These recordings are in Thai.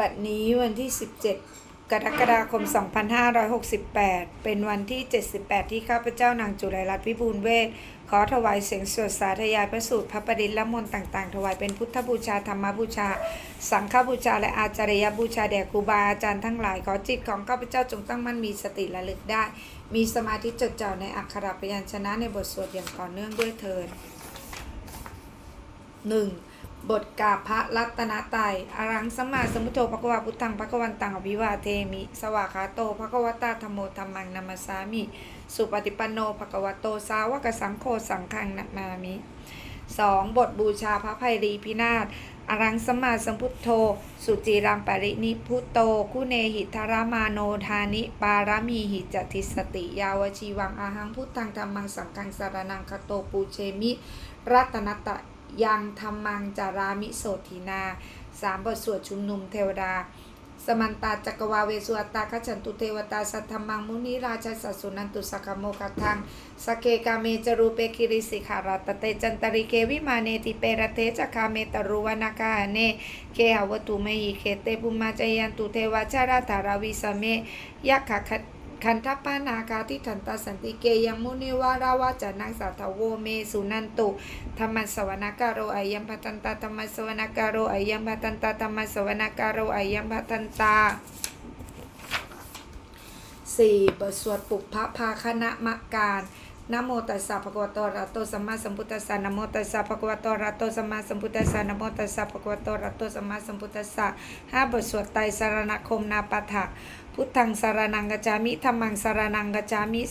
บัดนี้วันที่ 17 กรกฎาคม 2568 เป็นวันที่ 78 ที่ข้าพเจ้านางจุไรรัตน์วิบูลเวทขอถวายเสียงสวดสาธยายพระสูตรพระประดิษฐ์และมนต์ต่าง ๆ ถวายเป็นพุทธบูชาธรรมบูชา สังฆบูชาและอาจารยบูชาแด่ครูบาอาจารย์ทั้งหลาย ขอจิตของข้าพเจ้าจงตั้งมั่นมีสติระลึกได้ มีสมาธิจดจ่อในอักขระพยัญชนะในบทสวดอย่างต่อเนื่องด้วยเทินหนึ่ง บทกาพระรัตนตรัยอรังสมมาสมุทโธภควาพุทธังภควันตังอภิวาเทมิ สวากขาโตภควตาธรรมโมธรรมังนัมสสามิ สุปฏิปันโนภควโตสาวกสังโฆสังฆังนามามิ 2. บทบูชาพระภัยรีพินาศอรังสมาสัมพุทโธ สุจิรังปรินิพุโต คุเนหิทรามาโนทานิ ปารมีหิจติสติ ยาวชีวังอาหังพุทธังธรรมังสังฆังสารนังคโตปูเชมิ รัตนตะ ยังธรรมังจารามิโสทีนาสามบทสวดชุมนุมเทวดา สมันตาจักวาเวสุอัตตาขจันตุเทวตาสัทธมังมุนิราชสัสุนันตุสักโมกทังสเกกาเมจรูเปคิริสิขารตเตจันตริเกวิมาเนติเปรเทจคาเมตรุวนาคาเนเคหวตุเมหิเคเตปุมาจยันตุเทวชาราธาราวิสเมยักขค คันทัปานาคาทิทันตาสันติเกยังมุนิวาราวาจานังสัทโวเมสุนันตุธรรมสวนาการโรอายัมพัตันตาธรรมสวนาการโรอายัมพัตันตาธรรมสวนาการโรอายัมพัตันตาสี่บทสวดปุพพภาคณะมะการ นะโมตัสสะภะคะวะโตอะระหะโตสัมมาสัมพุทธัสสะนะโมตัสสะภะคะวะโตอะระหะโตสัมมาสัมพุทธัสสะนะโมตัสสะภะคะวะโตอะระหะโตสัมมาสัมพุทธัสสะห้าบทสวดไตรสรณคมนาปะทะพุทธังสารนังกัจจามิธัมมังสารนังกัจจามิ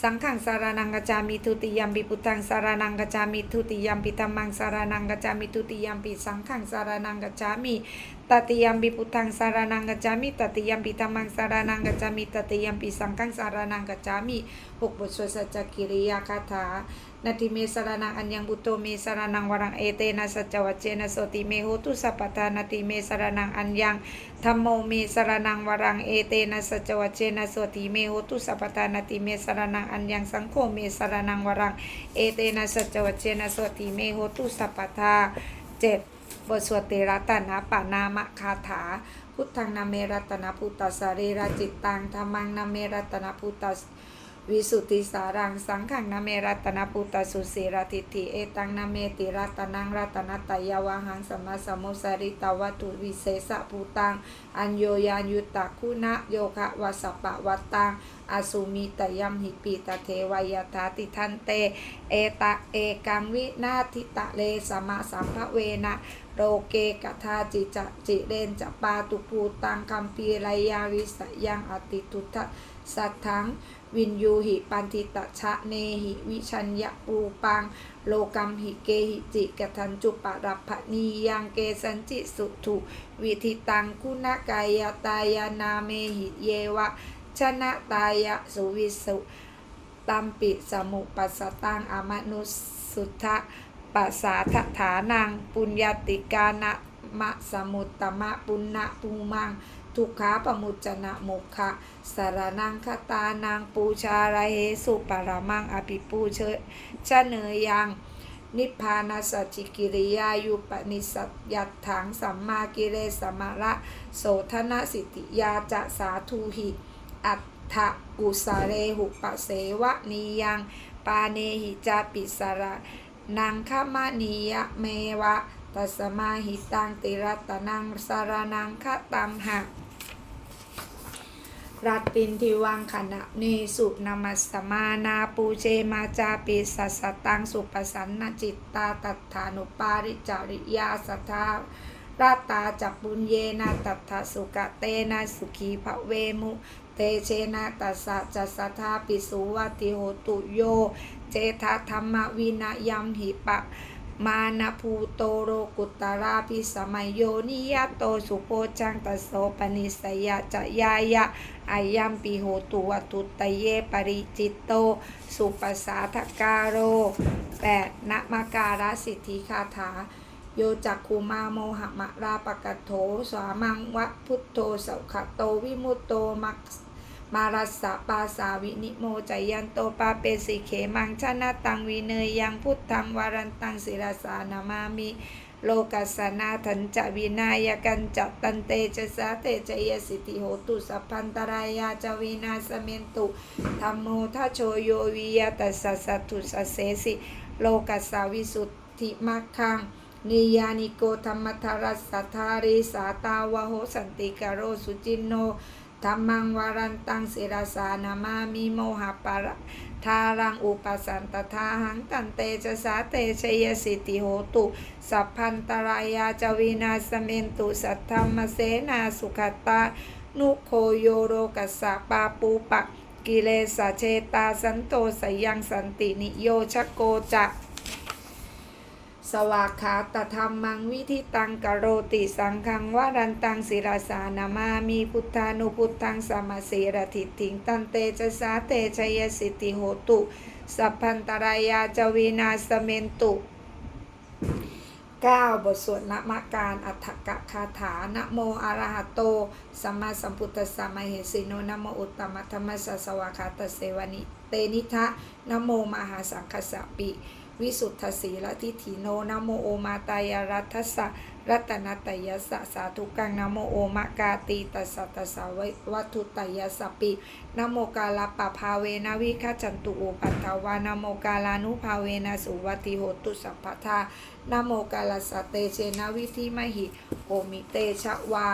สังฆังสารนังกัจจามิทุติยมปิพุทธังสารนังกัจจามิทุติยมปิธัมมังสารนังกัจจามิทุติยมปิสังฆังสารนังกัจจามิ ตติยมปิพุทธังสารนังกัจจามิตติยมปิธัมมังสารนังกัจจามิตติยมปิสังฆังสารนังกัจจามิหกบทสวดสัจจกิริยาคาถานาทิเมสารนังอัญญังบุตโตเมสารนังวรังเอเตนะสัจจวัจเจนะโสติเมโหตุสัพพทานาทิเมสารนังอัญญังธรรมโมเมสารนังวรังเอเตนะสัจวัจเจนะสวติเมโหตุสัพพทานาติเมสารนังอัญญังสังโฆเมสารนังวรังเอเตนะสัจวัจเจนะสวติเมโหตุสัพพทาเจ็ด บทสวดเตระตนะปานามะคาถา พุทธังนาเมรัตนพุตตสสะเรระจิตตังธรรมังนาเมรัตนพุตตวิสุทธิสารังสังขังนาเมรัตนปุตตสุสีรติทิเอตังนาเมติรัตนังรัตนตยาวหังสมมาสมุสริตวัตุวิเศษภูตัง อัญโยยานยุตตะคุณะโยคะวสปะวัตตังอสุมิตยัมหิปีตเทวายทาติทันเต เอตะเอกังวินาทิตะเลสมะสัมภเวนะ โรเกกทาจิจะจิเรนจะปาตุปูตังคัมปีรายาวิสยังอติทุทะสัทธังวินยูหิปันติตะชะเนหิวิชัญญปูปัง โลกัมหิเกหิจิกทันจุปะรัพพนียังเกสันจิสุถุวิธิตังคุณกายตายานาเมหิเยวะ ชนะตายะสุวิสุตัมปิสมุปัสสตังอมนุสุทธะ ปัสสาทฐานัง ปุญญาติกานะมะสมุตตมะปุณณะภูมัง ทุกขาปมุจจนะมกขะสารนังคตานังปูชาระเหสุปรมังอภิปูเชชะเนยยัง นิพพานาสัจจิกิริยายุปนิสัตยัตถังสัมมากิเลสมาระโสธนสิทธิยาจะสาธุหิอัตถกุสาเรหุปะเสวะนียัง ปาเนหิจาปิสระ นังขมานียะเมวะตัสมาหิตังติรัตนังสารนังคตัมหะรัตตินทิวังขณะเนสุนามัสมานาปูเชมาจาปิสัสสตังสุปสันนจิตตาตัฏฐานุปาริจาริยาสัทธาราตาจับปุญเยนะตัฏฐสุกะเตนะสุขีภเวมุ เตเชนะตัสสะจัสสทาปิสุวัติโหตุโย เจทาธรรมวินยัมหิปะมานะภูโตโรกุตาราพิสมัยโยนิยะโตสุโพจังตโสปนิสยะจะยายะอายัมปิโหตุวตุตตเยปริจิตโต สุปสาทการโร 8. นมการสิทธิคาถา โยจักคูมาโมหะมะราปกัตโถสามังวะพุทโธสุขโตวิมุตโตมักมารัสสะปาสาวินิโมจยันโตปาเปสิเขมังชนะตังวิเนยยังพุทธังวารันตังศิรสานามามิโลกัสนาทันจะวินายกันจะตันเตจะสาเตจะยสิทธิโหตุสัพพันตรายาจะวินาสเมนตุธรรมโมทโชโยวิยตัสสะสัตุสเสสิ โลกัสสาวิสุทธิมัคคัง นิยานิโกธรรมทารัสสทธาริสาตาวะโหสันติกโรสุจินโนธรรมังวารันตังศิรสานามามิโมหะปะระทารังอุปสันตทาหังตันเตจะสาเตชยสิติโหตุ สัพพันตรายาจวินาสเมนตุสัทธรรมเสนาสุขตานุโคโยโรกัสสะปาปูปะ กิเลสเชตาสันโตสยังสันตินิโยชโกจะ สวากขาตธรรมมังวิธิตังกโรติสังขังวารันตังศิรสานามามีพุทธานุพุทธังสมาเสรถิติงตันเตจะสาเตชยสิติโหตุสัพพันตรายาจวินาสเมนตุ 9 บทสวดละมะการอัฏฐกะคาถานะโมอะระหะโตสัมมาสัมพุทธัสสะมะเหสิโนนะโมอุตตมะธรรมสสสวากขาตเสวนิเตนิทะนะโมมหาสังคสะปิ วิสุทธสีละทิฏฐิโนนโมโอมาตายารัตสะรัตนตยัสสะสาธุกังนโมโอมะกาตีตัสสะตัสสะววัตถุตยัสสะปินโมกาลปะภาเวนะวิคจันตุโอปัตตวานโมกาลานุภาเวนะสุวัติโหตุสัพพทานโมกาลสเตเชนะวิธิมหิโอมิเตชะวา